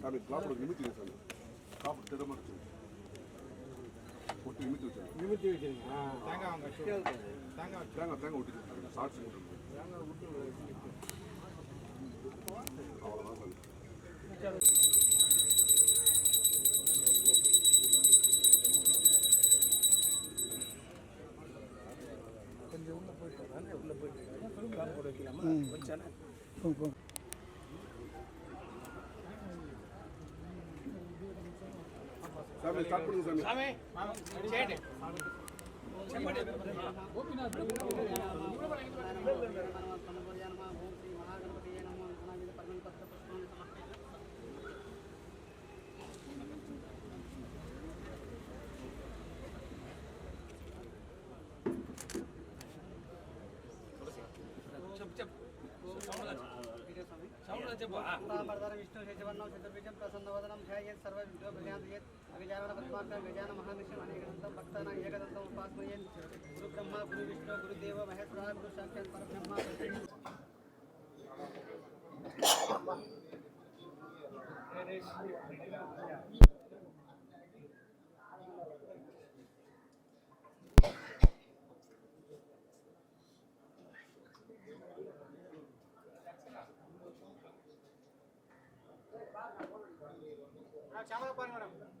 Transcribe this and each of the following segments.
சாமி காப்போட நிமித்தி சாமி காப்பு திடமா இருக்கு ஒட்டி நிமித்தி வச்சாங்க நிமித்தி வச்சிருங்க ஆ, தேங்காய் வாங்க தேங்காய் வச்சு தேங்காய் தேங்காய் ஒட்டி சாட்சி போட்டு தேங்காய் விட்டு அவ்வளோதான் சாமி கொஞ்சம் உள்ள போயிட்டு வரேன் உள்ள போயிட்டு வரேன் போட வைக்கலாமா கொஞ்சம் சாமி ஸ்டார்ட் பண்ணுங்க சாமி சாமி சேட்டு विष्णु शेषवर्णं चतुर्भुजं गजान महानिशम अनेकदंतम भक्तानां गुरु ब्रह्मा गुरु विष्णु गुरुदेव महेश्वरा गुरु साक्षात् मैडम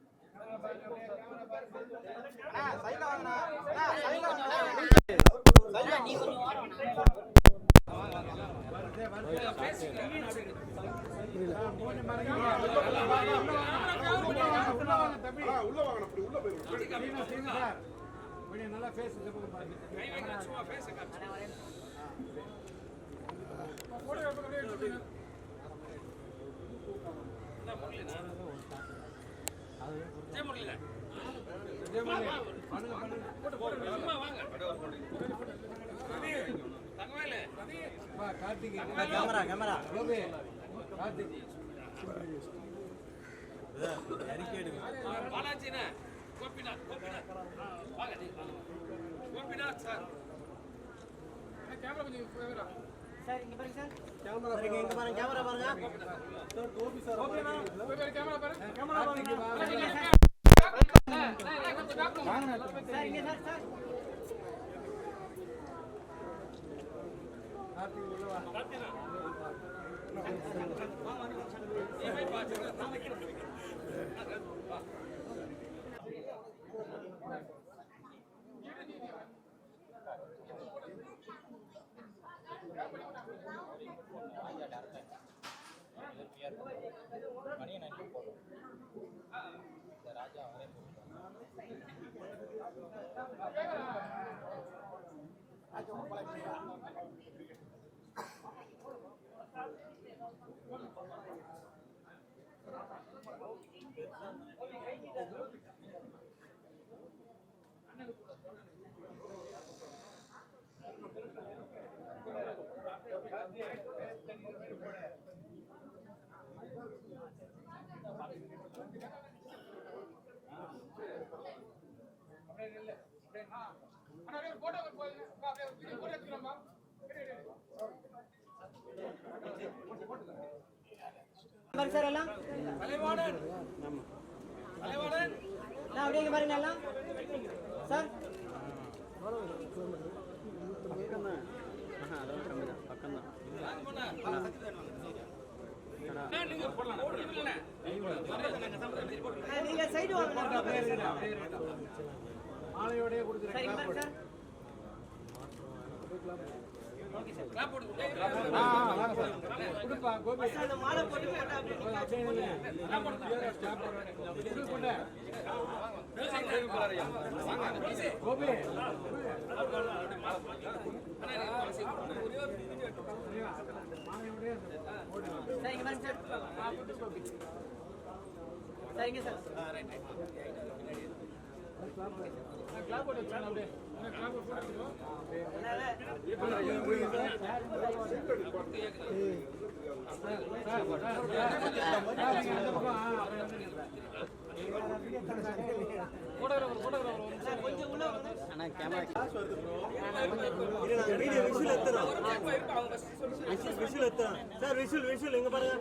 சைடுல வாங்க தம்பி உள்ள வாங்க அப்படி உள்ள போயிருங்க சார் கொஞ்சம் நல்லா ஃபேஸ் கேமரா பாலாஜினா கோபிநாத் கோபிநாத். வாங்க நீங்க வாங்க. கோபிநாத் சார். கேமரா கொஞ்சம் ஃபேவரா சார் இங்க பாருங்க சார் கேமரா பாருங்க இங்க பாருங்க கேமரா பாருங்க sir Gopi sir Gopi camera பாருங்க கேமரா பாருங்க சார் இங்க சார் சார் கார்த்திக் உள்ள வா பாருங்க சார் எல்லாம் தலைவாணன் தலைவாணன் நான் அப்படியே இங்க பாருங்க எல்லாம் சார் அண்ணா, நீங்க போடலாம் போடுவீங்களே ஆ, நீங்க சைடு வாங்க மாலையோடய கொடுக்குறேன் சார் இங்க பாருங்க சார் கிளாப் போடுங்க ஆ ஆ, வாங்க சார் கொடுப்பா கோபி சார், அந்த மாலை போட்டு போட்டா அப்படியே நிக்க அப்படியே நில்லுங்க. ஸ்டாப் பண்ணுங்க. இது கொண்டு. கோபி மாலையோடய சார் இங்க பாருங்க சார் எல்லாம். இங்க சார். அப்படியே கிளாப் போட்டு சார். வாங்க சரிங்க சார் ரைட் ரைட் எடுத்துறோம் சார் விஷுவல் விஷுவல் இங்க பாருங்க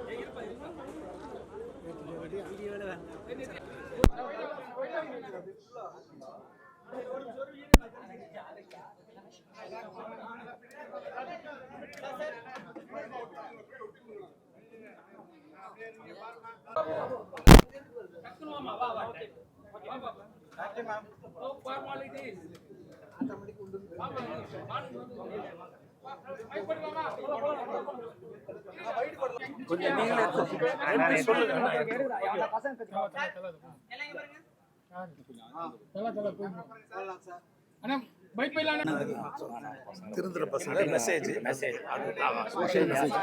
கொஞ்சம் நீங்களே சொல்லுங்க திருந்துற பசங்க மெசேஜ் மெசேஜ் சோஷியல் மெசேஜ்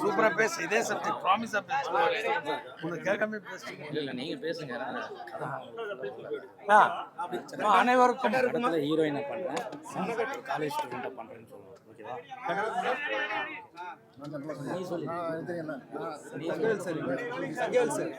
சூப்பரா பேசு இதே சப்ஜெக்ட் ப்ராமிஸா பேசு உனக்கு கேட்காம பேசுறீங்க இல்ல நீங்க பேசுங்க அனைவருக்கும் ஹீரோயினை பண்றேன் காலேஜ் ஸ்டூடெண்டா பண்றேன்னு சொல்லுவோம் ஓகேவா? நீ சொல்லு சங்கேல் சார்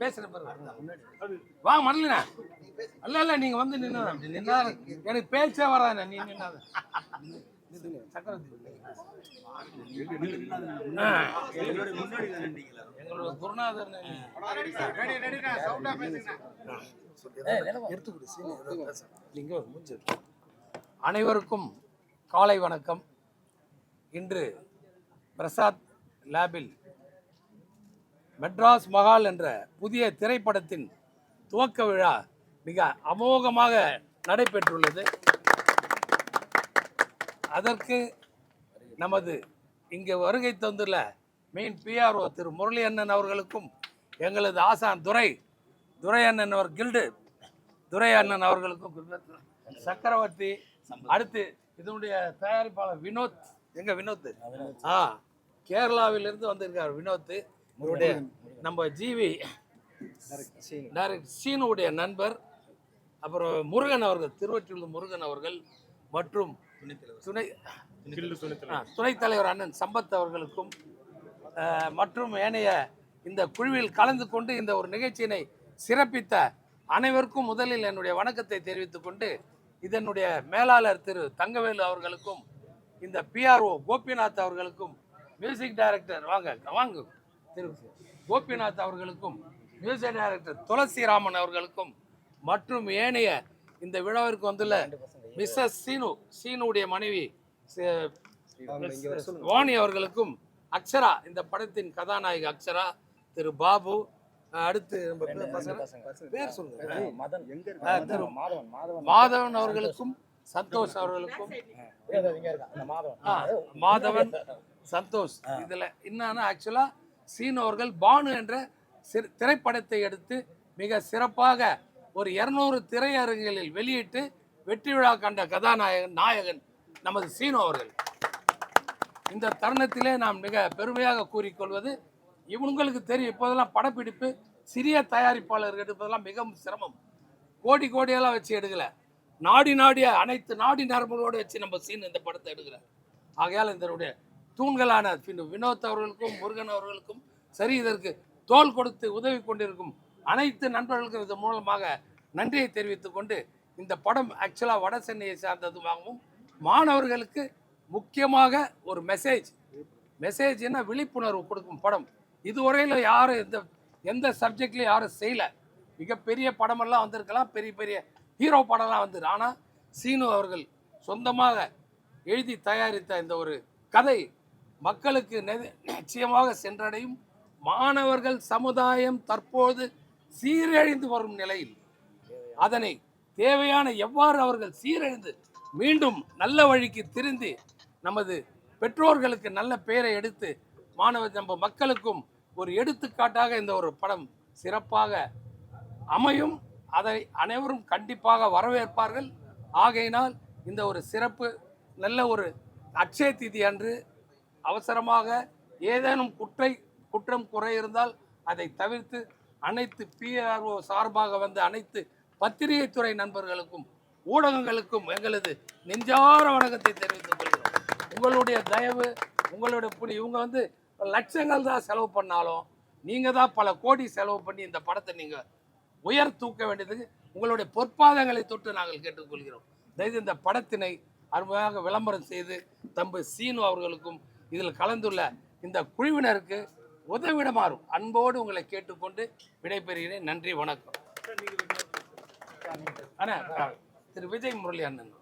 பேசுறேன் பாருங்க வாங்க மடலினா அல்ல இல்ல நீங்க வந்து நின்னா எனக்கு பேச்சே வராது நீ நின்னாத. எங்களோட குருநாதர் ஒரு அனைவருக்கும் காலை வணக்கம். இன்று பிரசாத் லேபில் மெட்ராஸ் மகால் என்ற புதிய திரைப்படத்தின் துவக்க விழா மிக அமோகமாக நடைபெற்றுள்ளது. அதற்கு நமது இங்கே வருகை தந்துள்ள மெயின் பிஆர்ஓ திரு முரளி அண்ணன் அவர்களுக்கும் எங்களது ஆசான் துரை துரை அண்ணன் அவர் கில்டு துரை அண்ணன் அவர்களுக்கும் சக்கரவர்த்தி அடுத்து இதனுடைய தயாரிப்பாளர் வினோத். எங்க வினோத். ஆ கேரளாவிலிருந்து வந்திருக்கார் வினோத் இவருடைய நம்ம ஜிவி டைரக்ட் சீனுடைய நண்பர் அப்புறம் முருகன் அவர்கள் திருவற்றியூர் முருகன் அவர்கள் மற்றும் துணை துணைத் தலைவர் அண்ணன் சம்பத் அவர்களுக்கும் மற்றும் ஏனைய இந்த குழுவில் கலந்து கொண்டு இந்த ஒரு நிகழ்ச்சியினை சிறப்பித்த அனைவருக்கும் முதலில் என்னுடைய வணக்கத்தை தெரிவித்துக் கொண்டு இதனுடைய மேலாளர் திரு தங்கவேலு அவர்களுக்கும் இந்த பிஆர்ஓ கோபிநாத் அவர்களுக்கும் மியூசிக் டைரக்டர் வாங்க வாங்க திரு கோபிநாத் அவர்களுக்கும் மியூசிக் டைரக்டர் துளசிராமன் அவர்களுக்கும் மற்றும் ஏனைய இந்த விழாவிற்கு வந்துள்ள மிஸ்ஸஸ் சீனு சீனுடைய மனைவி வாணி அவர்களுக்கும் அக்ஷரா இந்த படத்தின் கதாநாயகி அக்ஷரா திரு பாபு அடுத்து பேர் சொல்லுங்க. மாதவன் அவர்களுக்கும் சந்தோஷ் அவர்களுக்கும். மாதவன். சந்தோஷ். இதுல என்னன்னா ஆக்சுவலா சீனு அவர்கள் பானு என்ற திரைப்படத்தை எடுத்து மிக சிறப்பாக ஒரு இருநூறு திரையரங்குகளில் வெளியிட்டு வெற்றி விழா கண்ட கதாநாயகன் நாயகன் நமது சீனோ அவர்கள். இந்த தருணத்திலே நாம் மிக பெருமையாக கூறிக்கொள்வது இவங்களுக்கு தெரியும் இப்போதெல்லாம் படப்பிடிப்பு சிறிய தயாரிப்பாளர்கள் எடுப்பதெல்லாம் மிகவும் சிரமம். கோடி கோடியெல்லாம் வச்சு எடுக்கலை. நாடி நாடிய அனைத்து நாடி நரம்புகளோடு வச்சு நம்ம சீன் இந்த படத்தை எடுக்கிறோம் ஆகையால் இதனுடைய தூண்களான பின் வினோத் அவர்களுக்கும் முருகன் அவர்களுக்கும் சரி இதற்கு தோல் கொடுத்து உதவி கொண்டிருக்கும் அனைத்து நண்பர்களுக்கும் இதன் மூலமாக நன்றியை தெரிவித்துக் கொண்டு இந்த படம் ஆக்சுவலாக வட சென்னையை சார்ந்ததுமாகவும் மாணவர்களுக்கு முக்கியமாக ஒரு மெசேஜ் மெசேஜ்னா விழிப்புணர்வு கொடுக்கும் படம். இதுவரையில் யாரும் எந்த எந்த சப்ஜெக்ட்லையும் யாரும் செய்யலை. மிகப்பெரிய படமெல்லாம் வந்திருக்கலாம். பெரிய பெரிய ஹீரோ படம்லாம் வந்து ஆனால் சீனு அவர்கள் சொந்தமாக எழுதி தயாரித்த இந்த ஒரு கதை மக்களுக்கு நிச்சயமாக சென்றடையும். மாணவர்கள் சமுதாயம் தற்போது சீரழிந்து வரும் நிலையில் அதனை தேவையான எவ்வாறு அவர்கள் சீரழிந்து மீண்டும் நல்ல வழிக்கு திருந்தி நமது பெற்றோர்களுக்கு நல்ல பெயரை எடுத்து மாணவ நம்ம மக்களுக்கும் ஒரு எடுத்துக்காட்டாக இந்த ஒரு படம் சிறப்பாக அமையும். அதை அனைவரும் கண்டிப்பாக வரவேற்பார்கள். ஆகையினால் இந்த ஒரு சிறப்பு நல்ல ஒரு அட்சய திதி அன்று அவசரமாக ஏதேனும் குற்றை குற்றம் குறை இருந்தால் அதை தவிர்த்து அனைத்து பிஆர்ஓ சார்பாக வந்த அனைத்து பத்திரிகைத்துறை நண்பர்களுக்கும் ஊடகங்களுக்கும் எங்களது நெஞ்சார வணக்கத்தை தெரிவித்துக் கொள்கிறோம். உங்களுடைய தயவு உங்களுடைய புனி இவங்க வந்து லட்சங்கள் தான் செலவு பண்ணாலும் நீங்கள் தான் பல கோடி செலவு பண்ணி இந்த படத்தை நீங்கள் உயர் தூக்க வேண்டியதுக்கு உங்களுடைய பொற்பாதங்களை தொட்டு நாங்கள் கேட்டுக்கொள்கிறோம். தயவு இந்த படத்தினை அருமையாக விளம்பரம் செய்து தம்பு சீனு அவர்களுக்கும் இதில் கலந்துள்ள இந்த குழுவினருக்கு உதவிடமாறும் அன்போடு உங்களை கேட்டுக்கொண்டு விடைபெறுகிறேன். நன்றி வணக்கம். அண்ணா திரு விஜய் முரளி அண்ணன்.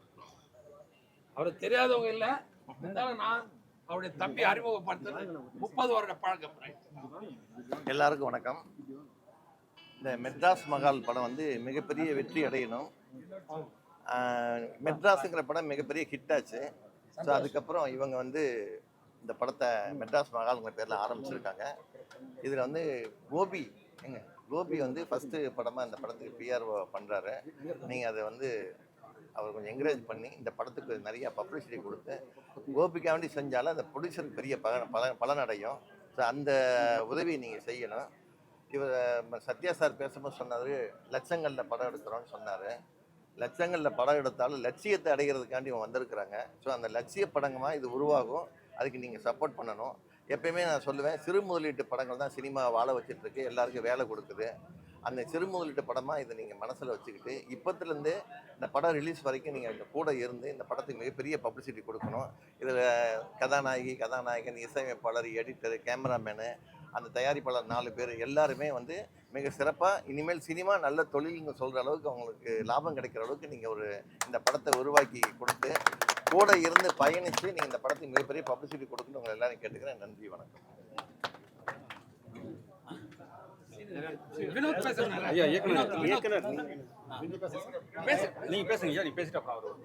அவர் தெரியாதவங்க இல்லை. இருந்தாலும் நான் அவருடைய தம்பி அறிமுகப்படுத்துறது முப்பது வருட பழக்கம் எல்லாருக்கும் வணக்கம். இந்த மெட்ராஸ் மகால் படம் வந்து மிகப்பெரிய வெற்றி அடையணும். மெட்ராஸுங்கிற படம் மிகப்பெரிய ஹிட் ஆச்சு. ஸோ அதுக்கப்புறம் இவங்க வந்து இந்த படத்தை மெட்ராஸ் மகாலுங்கிற பேரில் ஆரம்பிச்சிருக்காங்க. இதில் வந்து கோபி எங்க? கோபி வந்து ஃபஸ்ட்டு படமாக இந்த படத்துக்கு பிஆர்ஓ பண்ணுறாரு நீங்கள் அதை வந்து அவர் கொஞ்சம் என்கரேஜ் பண்ணி இந்த படத்துக்கு நிறையா பப்ளிசிட்டி கொடுத்து கோபிக்காண்டி செஞ்சாலும் அந்த ப்ரொடியூசருக்கு பெரிய பலன் பலன் பலனடையும். ஸோ அந்த உதவியை நீங்கள் செய்யணும். இவர் சத்யா சார் பேசும்போது சொன்னார் லட்சங்களில் படம் எடுக்கிறோன்னு சொன்னார். லட்சங்களில் படம் எடுத்தாலும் லட்சியத்தை அடைகிறதுக்காண்டி இவங்க வந்திருக்கிறாங்க. ஸோ அந்த லட்சிய படங்கமாக இது உருவாகும். அதுக்கு நீங்கள் சப்போர்ட் பண்ணணும். எப்பயுமே நான் சொல்லுவேன் சிறு முதலீட்டு படங்கள் தான் சினிமா வாழ வச்சுட்ருக்கு எல்லாருக்கும் வேலை கொடுக்குது. அந்த சிறு முதலீட்டு படமாக இதை நீங்கள் மனசில் வச்சுக்கிட்டு இப்போத்துலேருந்து இந்த படம் ரிலீஸ் வரைக்கும் நீங்கள் இந்த கூட இருந்து இந்த படத்துக்கு மிகப்பெரிய பப்ளிசிட்டி கொடுக்கணும். இதில் கதாநாயகி கதாநாயகன் இசையமைப்பாளர் எடிட்டர் கேமராமேனு அந்த தயாரிப்பாளர் நாலு பேர் எல்லாருமே வந்து மிக சிறப்பாக இனிமேல் சினிமா நல்ல தொழில்னு சொல்கிற அளவுக்கு அவங்களுக்கு லாபம் கிடைக்கிற அளவுக்கு நீங்கள் ஒரு இந்த படத்தை உருவாக்கி கொடுத்து கூட இருந்து பயணித்து நீங்கள் இந்த படத்துக்கு மிகப்பெரிய பப்ளிசிட்டி கொடுக்கணும் உங்களை எல்லாரும் கேட்டுக்கிறேன். நன்றி வணக்கம். ஐயா இயக்குனர் இயக்குனர் நீங்க பேசுங்க. ஐயா நீங்க பேசிட்டு அப்புறம்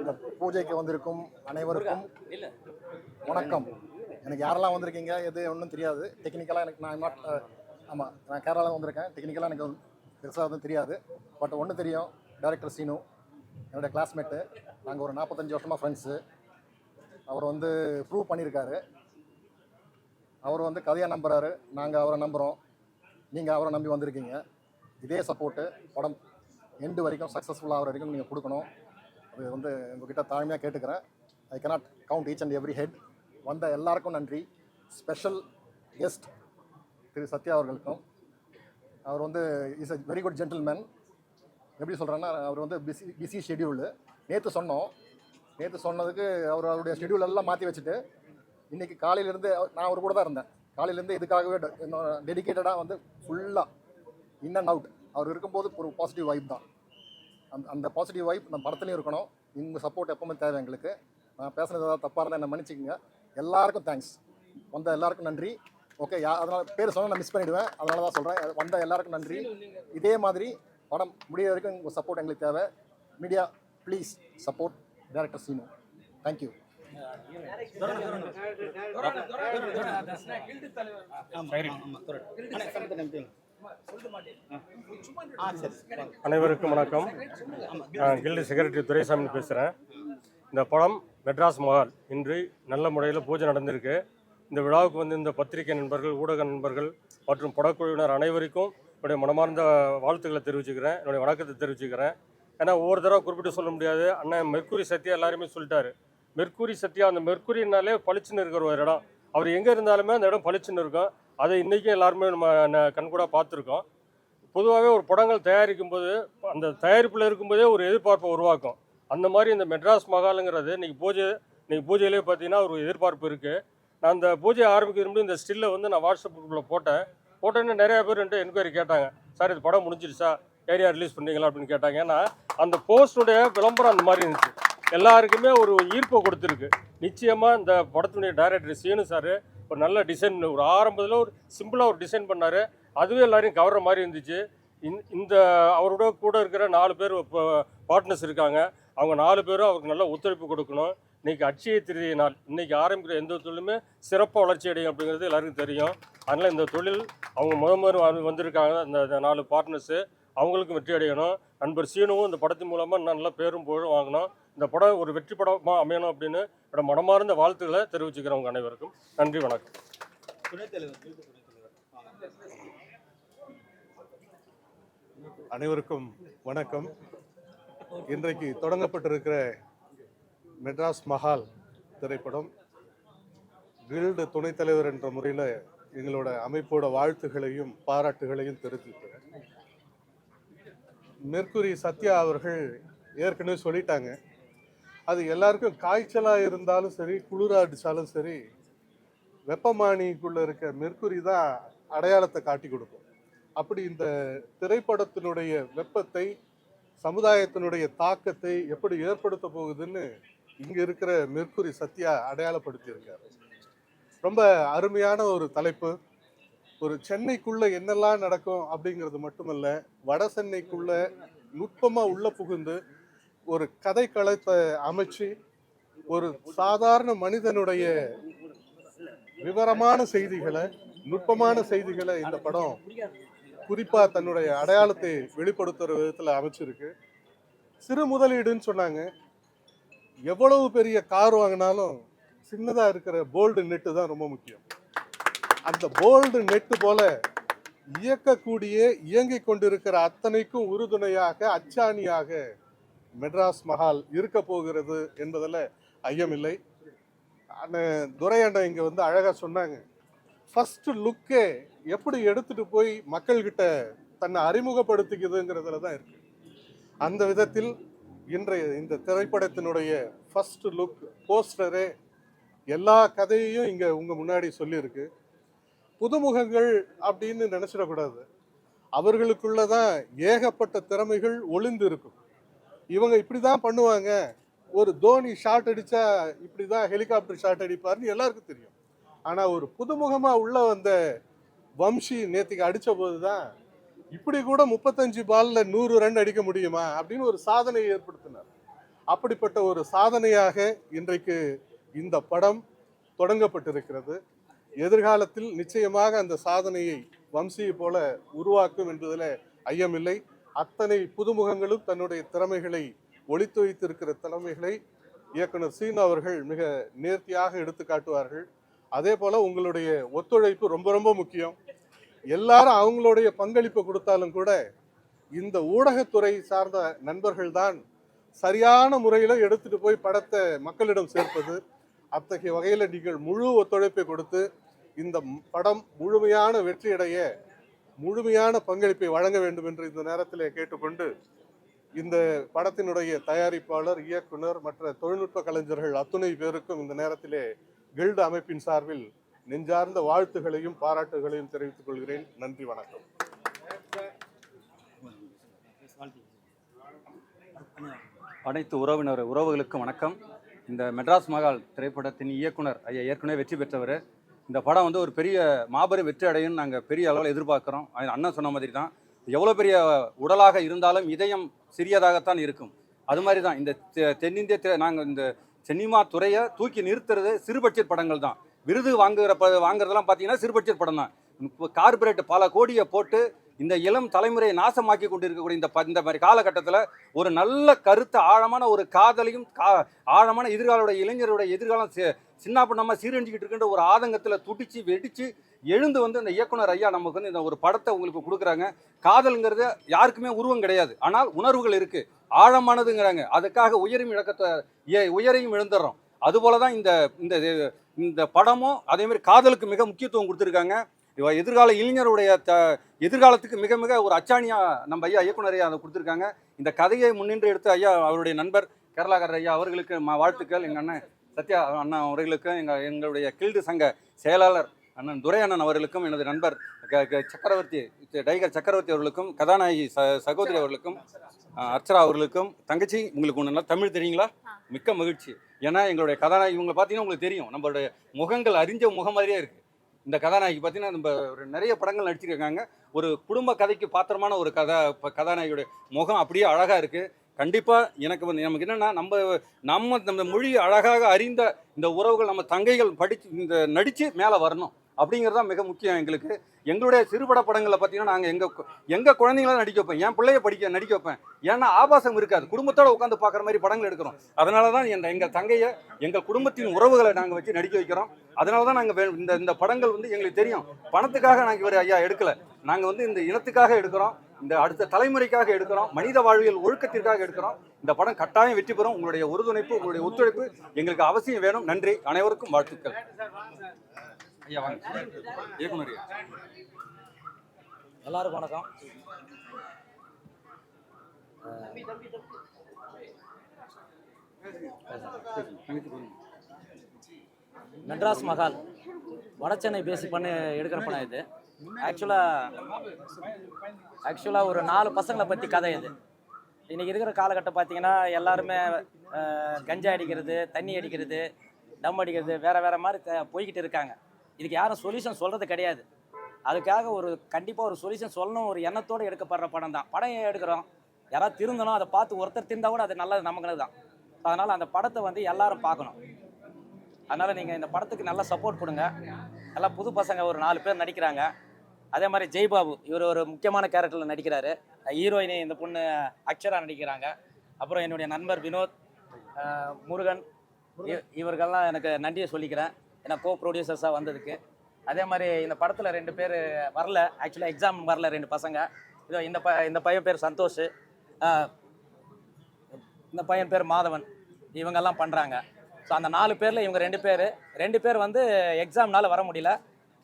இந்த பூஜைக்கு வந்திருக்கும் அனைவருக்கும் வணக்கம். எனக்கு யாரெல்லாம் வந்திருக்கீங்க? எது ஒன்றும் தெரியாது. டெக்னிக்கலாக எனக்கு நான் நாட் ஆமாம் நான் கேரளாவில் வந்திருக்கேன். டெக்னிக்கலாக எனக்கு பெருசாக எதுவும் தெரியாது. பட் ஒன்று தெரியும். டைரக்டர் சீனு. என்னோடய கிளாஸ்மேட்டு நாங்கள் ஒரு நாற்பத்தஞ்சு வருஷமாக ஃப்ரெண்ட்ஸு அவர் வந்து ப்ரூவ் பண்ணியிருக்காரு அவர் வந்து கதையாக நம்புகிறாரு நாங்கள் அவரை நம்புகிறோம் நீங்கள் அவரை நம்பி வந்திருக்கீங்க. இதே சப்போர்ட்டு படம் எண்டு வரைக்கும் சக்ஸஸ்ஃபுல்லாக ஆகிற வரைக்கும் நீங்கள் கொடுக்கணும். அது வந்து உங்ககிட்ட தாழ்மையாக கேட்டுக்கிறேன். I cannot count each and every head வந்த எல்லாருக்கும் நன்றி. ஸ்பெஷல் கெஸ்ட் திரு சத்யா அவர்களுக்கும். அவர் வந்து is a very good gentleman எப்படி சொல்கிறேன்னா அவர் வந்து பிஸி பிஸி ஷெடியூலு நேற்று சொன்னோம். நேற்று சொன்னதுக்கு அவர் அவருடைய ஷெடியூல் எல்லாம் மாற்றி வச்சுட்டு இன்றைக்கி காலையிலேருந்து நான் அவர் கூட தான் இருந்தேன். காலையிலேருந்து இதுக்காகவே டெடிக்கேட்டடாக வந்து ஃபுல்லாக இன் அண்ட் அவுட் அவர் இருக்கும்போது ஒரு பாசிட்டிவ் வைப் தான். அந்த அந்த பாசிட்டிவ் வைப் நம்ம படத்துலையும் இருக்கணும். இந்த சப்போர்ட் எப்பவுமே தேவை எங்களுக்கு. நான் பேசுனது ஏதாவது தப்பாக இருந்தால் என்ன மன்னிச்சிக்கங்க. எல்லாருக்கும் தேங்க்ஸ் வந்த எல்லாருக்கும் நன்றி. ஓகே அதனால் பேர் சொன்னால் நான் மிஸ் பண்ணிவிடுவேன் அதனால தான் சொல்கிறேன் வந்த எல்லாருக்கும் நன்றி. இதே மாதிரி படம் முடிய வரைக்கும் உங்கள் சப்போர்ட் எங்களுக்கு தேவை. Media please support director Seenu. Thank you அனைவருக்கும் வணக்கம். நான் கில்டு செக்ரட்டரி துரைசாமி பேசுகிறேன் இந்த படம் மெட்ராஸ் மகால் இன்று நல்ல முறையில் பூஜை நடந்திருக்கு. இந்த விழாவுக்கு வந்து இந்த பத்திரிகை நண்பர்கள் ஊடக நண்பர்கள் மற்றும் படக்குழுவினர் அனைவருக்கும் என்னுடைய மனமார்ந்த வாழ்த்துக்களை தெரிவிச்சுக்கிறேன். என்னுடைய வணக்கத்தை தெரிவிச்சுக்கிறேன். ஏன்னா ஒவ்வொரு தடவை குறிப்பிட்டு சொல்ல முடியாது. அண்ணன் மெர்க்குரி சத்யா எல்லாருமே சொல்லிட்டாரு. மெர்க்குரி சத்யா அந்த மெர்க்குரினாலே பளிச்சுன்னு இருக்கிற ஒரு இடம். அவர் எங்கே இருந்தாலுமே அந்த இடம் பளிச்சுன்னு இருக்கும். அதை இன்றைக்கும் எல்லாருமே நம்ம கண்கூடாக பார்த்துருக்கோம். பொதுவாகவே ஒரு படங்கள் தயாரிக்கும் போது அந்த தயாரிப்பில் இருக்கும்போதே ஒரு எதிர்பார்ப்பை உருவாக்கும். அந்த மாதிரி இந்த மெட்ராஸ் மகாலுங்கிறது இன்றைக்கி பூஜை இன்றைக்கி பூஜையிலே பார்த்தீங்கன்னா ஒரு எதிர்பார்ப்பு இருக்குது நான் அந்த பூஜையை ஆரம்பிக்கிற முன்னாடி இந்த ஸ்டில்லை வந்து நான் வாட்ஸ்அப் குரூப்பில் போட்டேன். போட்டோன்னே நிறைய பேர் என்கிட்ட என்கொயரி கேட்டாங்க. சார் இது படம் முடிஞ்சிருச்சா? ஏரியா ரிலீஸ் பண்ணீங்களா அப்படின்னு கேட்டாங்க. ஏன்னா அந்த போஸ்டுடைய விளம்பரம் அந்த மாதிரி இருந்துச்சு. எல்லாருக்குமே ஒரு ஈர்ப்பை கொடுத்துருக்கு. நிச்சயமாக இந்த படத்துடைய டைரக்டர் சீனு சார் ஒரு நல்ல டிசைன் ஒரு ஆரம்பத்தில் ஒரு சிம்பிளாக ஒரு டிசைன் பண்ணார். அதுவே எல்லாரையும் கவர்ற மாதிரி இருந்துச்சு. இந்த- இந்த அவரோட கூட இருக்கிற நாலு பேர் பார்ட்னர்ஸ் இருக்காங்க. அவங்க நாலு பேரும் அவருக்கு நல்ல ஒத்துழைப்பு கொடுக்கணும். இன்னைக்கு அட்சய திருதியை நாள். இன்னைக்கு ஆரம்பிக்கிற எந்த தொழிலுமே சிறப்பாக வளர்ச்சி அடையும் அப்படிங்கிறது எல்லாருக்கும் தெரியும். அதனால் இந்த தொழில் அவங்க முத முதல் வந்திருக்காங்க. இந்த நாலு பார்ட்னர்ஸு அவங்களுக்கும் வெற்றி அடையணும். நண்பர் சீனுவும் இந்த படத்தின் மூலமாக நல்ல பேரும் புகழும் வாங்கணும். இந்த படம் ஒரு வெற்றி படமாக அமையணும் அப்படின்னு என்னோட மனமார்ந்த வாழ்த்துக்களை தெரிவிச்சுக்கிறவங்க அனைவருக்கும். நன்றி வணக்கம். அனைவருக்கும் வணக்கம். இன்றைக்கு தொடங்கப்பட்டிருக்கிற மெட்ராஸ் மஹால் திரைப்படம் கில்டு துணைத் தலைவர் என்ற முறையில் எங்களோட அமைப்போட வாழ்த்துகளையும் பாராட்டுகளையும் தெரிவித்துக்கிறேன். மெர்குரி சத்யா அவர்கள் ஏற்கனவே சொல்லிட்டாங்க. அது எல்லாருக்கும் காய்ச்சலாக இருந்தாலும் சரி குளிராக அடித்தாலும் சரி வெப்பமானிக்குள்ளே இருக்க மெர்குரி தான் அடையாளத்தை காட்டி கொடுக்கும். அப்படி இந்த திரைப்படத்தினுடைய வெப்பத்தை சமுதாயத்தினுடைய தாக்கத்தை எப்படி ஏற்படுத்த போகுதுன்னு இங்கே இருக்கிற மெர்க்குரி சத்யா அடையாளப்படுத்தியிருக்காரு. ரொம்ப அருமையான ஒரு தலைப்பு. ஒரு சென்னைக்குள்ள என்னெல்லாம் நடக்கும் அப்படிங்கிறது மட்டுமல்ல வட சென்னைக்குள்ள நுட்பமாக உள்ள புகுந்து ஒரு கதை களத்தை அமைச்சு ஒரு சாதாரண மனிதனுடைய விவரமான செய்திகளை நுட்பமான செய்திகளை இந்த படம் குறிப்பாக தன்னுடைய அடையாளத்தை வெளிப்படுத்துகிற விதத்தில் அமைச்சிருக்கு. சிறு முதலீடுன்னு சொன்னாங்க. எவ்வளவு பெரிய கார் வாங்கினாலும் சின்னதாக இருக்கிற போல்டு நெட்டு தான் ரொம்ப முக்கியம். அந்த போல்டு நெட்டு போல இயக்கக்கூடிய இயங்கிக் கொண்டிருக்கிற அத்தனைக்கும் உறுதுணையாக அச்சாணியாக மெட்ராஸ் மஹால் இருக்க போகிறது என்பதில் ஐயமில்லை அண்ணன் துரை அண்ணன் இங்கே வந்து அழகாக சொன்னாங்க. ஃபஸ்ட்டு லுக்கே எப்படி எடுத்துகிட்டு போய் மக்கள்கிட்ட தன்னை அறிமுகப்படுத்திக்குதுங்கிறதுல தான் இருக்குது அந்த விதத்தில் இன்றைய இந்த திரைப்படத்தினுடைய ஃபர்ஸ்ட் லுக் போஸ்டரே எல்லா கதையையும் இங்கே உங்கள் முன்னாடி சொல்லியிருக்கு. புதுமுகங்கள் அப்படின்னு நினச்சிடக்கூடாது. அவர்களுக்குள்ள தான் ஏகப்பட்ட திறமைகள் ஒளிந்து இருக்கும் இவங்க இப்படி தான் பண்ணுவாங்க. ஒரு தோனி ஷாட் அடித்தா இப்படி தான் ஹெலிகாப்டர் ஷாட் அடிப்பார்னு எல்லாருக்கும் தெரியும். ஆனால் ஒரு புதுமுகமாக உள்ளே வந்த வம்சி நேற்றுக்கு அடித்த போது தான் இப்படி கூட முப்பத்தஞ்சு பால்ல நூறு ரன் அடிக்க முடியுமா அப்படின்னு ஒரு சாதனையை ஏற்படுத்தினார். அப்படிப்பட்ட ஒரு சாதனையாக இன்றைக்கு இந்த படம் தொடங்கப்பட்டிருக்கிறது. எதிர்காலத்தில் நிச்சயமாக அந்த சாதனையை வம்சியை போல உருவாக்கும் என்பதில் ஐயமில்லை அத்தனை புதுமுகங்களும் தன்னுடைய திறமைகளை ஒளித்து வைத்திருக்கிற திறமைகளை இயக்குனர் சீனு அவர்கள் மிக நேர்த்தியாக எடுத்து காட்டுவார்கள் அதே போல் உங்களுடைய ஒத்துழைப்பு ரொம்ப ரொம்ப முக்கியம். எல்லாரும் அவங்களுடைய பங்களிப்பை கொடுத்தாலும் கூட இந்த ஊடகத்துறை சார்ந்த நண்பர்கள் தான் சரியான முறையில் எடுத்துட்டு போய் படத்தை மக்களிடம் சேர்ப்பது அத்தகைய வகையில் நீங்கள் முழு ஒத்துழைப்பை கொடுத்து இந்த படம் முழுமையான வெற்றியடைய முழுமையான பங்களிப்பை வழங்க வேண்டும் என்று இந்த நேரத்தில் கேட்டுக்கொண்டு இந்த படத்தினுடைய தயாரிப்பாளர் இயக்குனர் மற்ற தொழில்நுட்ப கலைஞர்கள் அத்துணை பேருக்கும் இந்த நேரத்திலே கில்டு அமைப்பின் சார்பில் நெஞ்சார்ந்த வாழ்த்துகளையும் பாராட்டுகளையும் தெரிவித்துக் கொள்கிறேன். நன்றி வணக்கம். அனைத்து உறவினர் உறவுகளுக்கும் வணக்கம். இந்த மெட்ராஸ் மகால் திரைப்படத்தின் இயக்குனர் ஐயா ஏற்கனவே வெற்றி பெற்றவர். இந்த படம் வந்து ஒரு பெரிய மாபெரும் வெற்றி அடையும் நாங்கள் பெரிய அளவில் எதிர்பார்க்குறோம். அண்ணன் சொன்ன மாதிரி தான் எவ்வளோ பெரிய உடலாக இருந்தாலும் இதயம் சிறியதாகத்தான் இருக்கும். அது மாதிரி தான் இந்த தெ- தென்னிந்திய திரை நாங்கள் இந்த சினிமா துறையை தூக்கி நிறுத்துறது சிறுபட்ஜெட் படங்கள் தான் விருது வாங்குகிற ப வாங்குறதெல்லாம் பார்த்தீங்கன்னா சிறுபட்சர் படம் தான். இப்போ கார்பரேட் பல கோடியை போட்டு இந்த இளம் தலைமுறையை நாசமாக்கி கொண்டிருக்கக்கூடிய இந்த இந்த மாதிரி காலகட்டத்தில் ஒரு நல்ல கருத்து ஆழமான ஒரு காதலையும் கா ஆழமான எதிர்காலோட இளைஞருடைய எதிர்காலம் சி- சின்ன பண்ணாமல் சீரழிஞ்சிக்கிட்டு இருக்கின்ற ஒரு ஆதங்கத்தில் துடிச்சு வெடிச்சு எழுந்து வந்து இந்த இயக்குனர் ஐயா நமக்கு வந்து இந்த ஒரு படத்தை உங்களுக்கு கொடுக்குறாங்க. காதல்ங்கிறது யாருக்குமே உருவம் கிடையாது. ஆனால் உணர்வுகள் இருக்குது ஆழமானதுங்கிறாங்க. அதுக்காக உயரும் இழக்கத்தை உயரையும் இழந்துடுறோம். அதுபோல தான் இந்த இந்த இந்த படமும் அதே மாதிரி காதலுக்கு மிக முக்கியத்துவம் கொடுத்துருக்காங்க. இவ எதிர்கால இளைஞருடைய த எதிர்காலத்துக்கு மிக மிக ஒரு அச்சாணியா நம்ம ஐயா இயக்குனர் அதை கொடுத்துருக்காங்க. இந்த கதையை முன்னின்று எடுத்து ஐயா அவருடைய நண்பர் கேரளாக்காரர் ஐயா அவர்களுக்கு வாழ்த்துக்கள். எங்கள் அண்ணன் சத்யா அண்ணா அவர்களுக்கும் எங்கள் எங்களுடைய கில்டு சங்க செயலாளர் அண்ணன் துரை அண்ணன் அவர்களுக்கும் எனது நண்பர் சக்கரவர்த்தி டைகர் சக்கரவர்த்தி அவர்களுக்கும் கதாநாயகி ச சகோதரி அவர்களுக்கும் அஹ், அர்ச்சனா அவர்களுக்கும் தங்கச்சி உங்களுக்கு ஒன்று தமிழ் தெரியுங்களா? மிக்க மகிழ்ச்சி. ஏன்னா எங்களுடைய கதாநாயகி இவங்களை பார்த்தீங்கன்னா உங்களுக்கு தெரியும். நம்மளுடைய முகங்கள் அறிஞ்ச முகம் மாதிரியே இருக்குது இந்த கதாநாயகி பார்த்தீங்கன்னா நம்ம ஒரு நிறைய படங்கள் நடிச்சிருக்காங்க. ஒரு குடும்ப கதைக்கு பாத்திரமான ஒரு கதா கதாநாயகியோட முகம் அப்படியே அழகாக இருக்குது கண்டிப்பாக எனக்கு வந்து நமக்கு என்னென்னா நம்ம நம்ம நம்ம மொழி அழகாக அறிந்த இந்த உறவுகள் நம்ம தங்கைகள் படித்து இந்த நடித்து மேலே வரணும். அப்படிங்கிறது தான் மிக முக்கியம் எங்களுக்கு. எங்களுடைய சிறுபட படங்களில் பார்த்தீங்கன்னா நாங்கள் எங்கள் எங்கள் குழந்தைங்களாம் நடிக்க வைப்பேன் என் பிள்ளைய படிக்க நடிக்க வைப்பேன். ஏன்னா ஆபாசம் இருக்காது. குடும்பத்தோடு உட்காந்து பார்க்குற மாதிரி படங்கள் எடுக்கிறோம். அதனால தான் எங்கள் எங்கள் தங்கையை எங்கள் குடும்பத்தின் உறவுகளை நாங்கள் வச்சு நடிக்க வைக்கிறோம். அதனால தான் நாங்கள் இந்த இந்த படங்கள் வந்து எங்களுக்கு தெரியும். பணத்துக்காக நாங்கள் இவர் ஐயா எடுக்கல. நாங்கள் வந்து இந்த இனத்துக்காக எடுக்கிறோம். இந்த அடுத்த தலைமுறைக்காக எடுக்கிறோம். மனித வாழ்வியல் ஒழுக்கத்திற்காக எடுக்கிறோம். இந்த படம் கட்டாயம் வெற்றி பெறும். உங்களுடைய உறுதுணைப்பு உங்களுடைய ஒத்துழைப்பு எங்களுக்கு அவசியம் வேணும். நன்றி. அனைவருக்கும் வாழ்த்துக்கள். ஐயா வாங்க. இயக்குனர் ஐயா. எல்லாருக்கும் வணக்கம். மெட்ராஸ் மகால் வடச்சென்னை பேசி பண்ணி எடுக்கிற படம் இது. ஆக்சுவலாக ஆக்சுவலாக ஒரு நாலு பசங்களை பற்றி கதை இது. இன்றைக்கி இருக்கிற காலகட்டம் பார்த்தீங்கன்னா எல்லாருமே கஞ்சா அடிக்கிறது தண்ணி அடிக்கிறது டம் அடிக்கிறது வேறு வேறு மாதிரி த- போய்கிட்டு இருக்காங்க. இதுக்கு யாரும் சொல்யூஷன் சொல்கிறது கிடையாது. அதுக்காக ஒரு கண்டிப்பாக ஒரு சொல்யூஷன் சொல்லணும் ஒரு எண்ணத்தோடு எடுக்கப்படுற படம் தான். படம் ஏன் எடுக்கிறோம்? யாராவது திருந்தணும் அதை பார்த்து ஒருத்தர் திருந்தால் கூட அது நல்லது நமக்கு தான். அதனால் அந்த படத்தை வந்து எல்லாரும் பார்க்கணும். அதனால் நீங்கள் இந்த படத்துக்கு நல்லா சப்போர்ட் கொடுங்க. நல்லா புது பசங்க ஒரு நாலு பேர் நடிக்கிறாங்க. அதே மாதிரி ஜெய்பாபு இவர் ஒரு முக்கியமான கேரக்டரில் நடிக்கிறாரு. ஹீரோயினி இந்த பொண்ணு அக்ஷரா நடிக்கிறாங்க. அப்புறம் என்னுடைய நண்பர் வினோத் முருகன் இவர்கள்லாம் எனக்கு நன்றியை சொல்லிக்கிறேன். ஏன்னா கோ ப்ரொடியூசர்ஸாக வந்ததுக்கு. அதே மாதிரி இந்த படத்தில் ரெண்டு பேர் வரல. ஆக்சுவலாக எக்ஸாம் வரல ரெண்டு பசங்க. இதோ இந்த ப இந்த பையன் பேர் சந்தோஷ். இந்த பையன் பேர் மாதவன். இவங்கெல்லாம் பண்ணுறாங்க ஸோ அந்த நாலு பேரில் இவங்க ரெண்டு பேர் ரெண்டு பேர் வந்து எக்ஸாம்னால வர முடியல.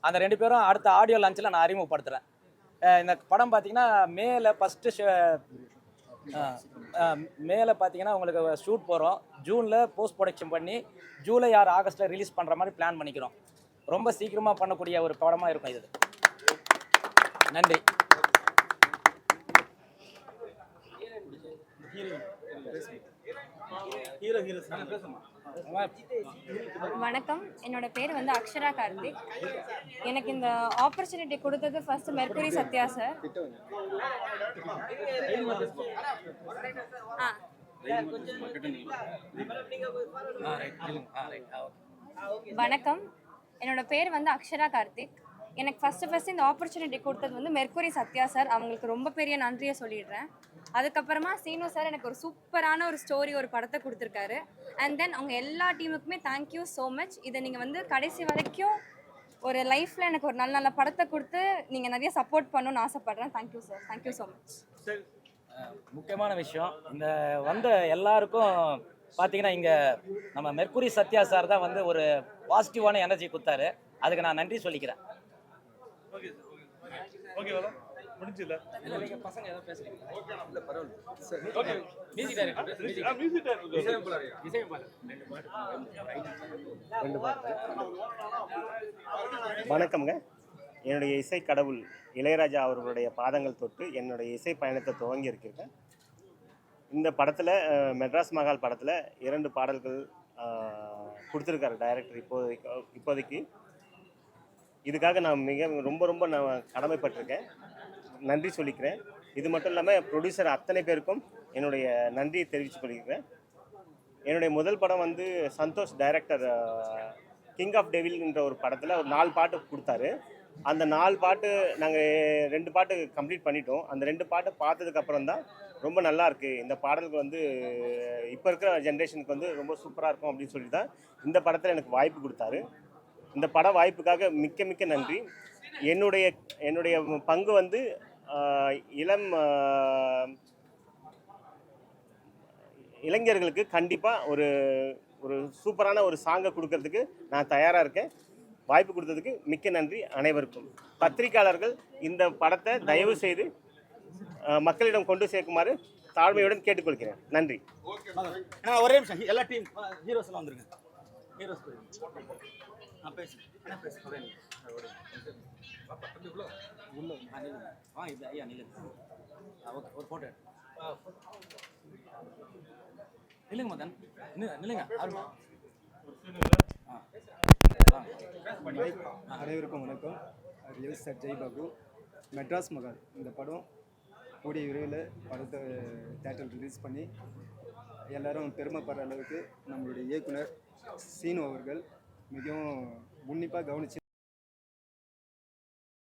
அந்த ரெண்டு பேரும் அடுத்த ஆடியோ லான்ச்சில் நான் அறிமுகப்படுத்துகிறேன் இந்த படம் பார்த்தீங்கன்னா மேலே ஃபஸ்ட்டு மேலே பார்த்தீங்கன்னா உங்களுக்கு ஷூட் போகிறோம் ஜூனில் போஸ்ட் ப்ரொடக்ஷன் பண்ணி ஜூலை ஆறு ஆகஸ்ட்டில் ரிலீஸ் பண்ணுற மாதிரி பிளான் பண்ணிக்கிறோம் ரொம்ப சீக்கிரமாக பண்ணக்கூடிய ஒரு படமாக இருக்கும் இது நன்றி ஹீரோ ஹீரோ வணக்கம். என்னோட பேர் வந்து அக்ஷரா கார்த்திக். எனக்கு இந்த ஆப்பர்ச்சுனிட்டி கொடுத்தது ஃபர்ஸ்ட் மெர்குரி சத்யா சார் ஆ. வணக்கம். என்னோட பேர் வந்து அக்ஷரா கார்த்திக். எனக்கு ஃபஸ்ட்டு ஃபஸ்ட்டு இந்த ஆப்பர்ச்சுனிட்டி கொடுத்தது வந்து மெர்குரி சத்யா சார் அவங்களுக்கு ரொம்ப பெரிய நன்றியை சொல்லிடுறேன். அதுக்கப்புறமா சீனு சார் எனக்கு ஒரு சூப்பரான ஒரு ஸ்டோரி ஒரு படத்தை கொடுத்துருக்காரு. அண்ட் தென் அவங்க எல்லா டீமுக்குமே தேங்க்யூ ஸோ மச் இதை நீங்கள் வந்து கடைசி வரைக்கும் ஒரு லைஃப்பில் எனக்கு ஒரு நல்ல நல்ல படத்தை கொடுத்து நீங்கள் நிறைய சப்போர்ட் பண்ணணும்னு ஆசைப்பட்றேன். Thank you sir thank you so much முக்கியமான விஷயம் இந்த வந்த எல்லாருக்கும் பார்த்தீங்கன்னா இங்கே நம்ம மெர்குரி சத்யா சார் தான் வந்து ஒரு பாசிட்டிவான எனர்ஜி கொடுத்தாரு. அதுக்கு நான் நன்றி சொல்லிக்கிறேன். முடிஞ்சுல. பசங்க வணக்கம்ங்க. என்னுடைய இசை கடவுள் இளையராஜா அவர்களுடைய பாதங்கள் தொட்டு என்னுடைய இசை பயணத்தை துவங்கி இருக்கேன் இந்த படத்தில் மெட்ராஸ் மகால் படத்தில் இரண்டு பாடல்கள் கொடுத்துருக்காரு டைரக்டர் இப்போதைக்கு இப்போதைக்கு. இதுக்காக நான் மிக ரொம்ப ரொம்ப நான் கடமைப்பட்டிருக்கேன். நன்றி சொல்லிக்கிறேன். இது மட்டும் இல்லாமல் ப்ரொடியூசர் அத்தனை பேருக்கும் என்னுடைய நன்றியை தெரிவித்து கொள்கிறேன். என்னுடைய முதல் படம் வந்து சந்தோஷ் டைரக்டர் கிங் ஆஃப் டெவில்ன்ற ஒரு படத்தில் ஒரு நாலு பாட்டு கொடுத்தாரு. அந்த நாலு பாட்டு நாங்கள் ரெண்டு பாட்டு கம்ப்ளீட் பண்ணிட்டோம். அந்த ரெண்டு பாட்டு பார்த்ததுக்கப்புறம் தான் ரொம்ப நல்லா இருக்குது இந்த பாடலுக்கு வந்து இப்போ இருக்கிற ஜென்ரேஷனுக்கு வந்து ரொம்ப சூப்பராக இருக்கும் அப்படின்னு சொல்லி தான் இந்த படத்தில் எனக்கு வாய்ப்பு கொடுத்தாரு. இந்த பட வாய்ப்புக்காக மிக்க மிக்க நன்றி. என்னுடைய என்னுடைய பங்கு வந்து இளம் இளைஞர்களுக்கு கண்டிப்பாக ஒரு ஒரு சூப்பரான ஒரு சாங்கை கொடுக்கறதுக்கு நான் தயாராக இருக்கேன். வாய்ப்பு கொடுத்ததுக்கு மிக்க நன்றி அனைவருக்கும். பத்திரிக்கையாளர்கள் இந்த படத்தை தயவு செய்து மக்களிடம் கொண்டு சேர்க்குமாறு தாழ்மையுடன் கேட்டுக்கொள்கிறேன். நன்றி. ஒரே நிமிஷம். எல்லா டீம் ஹீரோஸ் எல்லாம் வந்துருங்க. ஹீரோஸ் நான் பேசு பேசுகிறேன் பேசு உள்ள ஆ, இது ஐயா நில்லுங்க ஆ, ஓகே ஒரு ஃபோட்டோ நில்லுங்க மதன் நில்லுங்க ஆ. அனைவருக்கும் வணக்கம் ரியல் சார் ஜெய் பாபு மெட்ராஸ் மகால் இந்த படம் கூடிய விரைவில் படத்தை தேட்டரில் ரிலீஸ் பண்ணி எல்லாரும் பெருமைப்படுற அளவுக்கு நம்மளுடைய இயக்குனர் சீனு அவர்கள் மிகவும் உன்னிப்பாக கவனிச்சு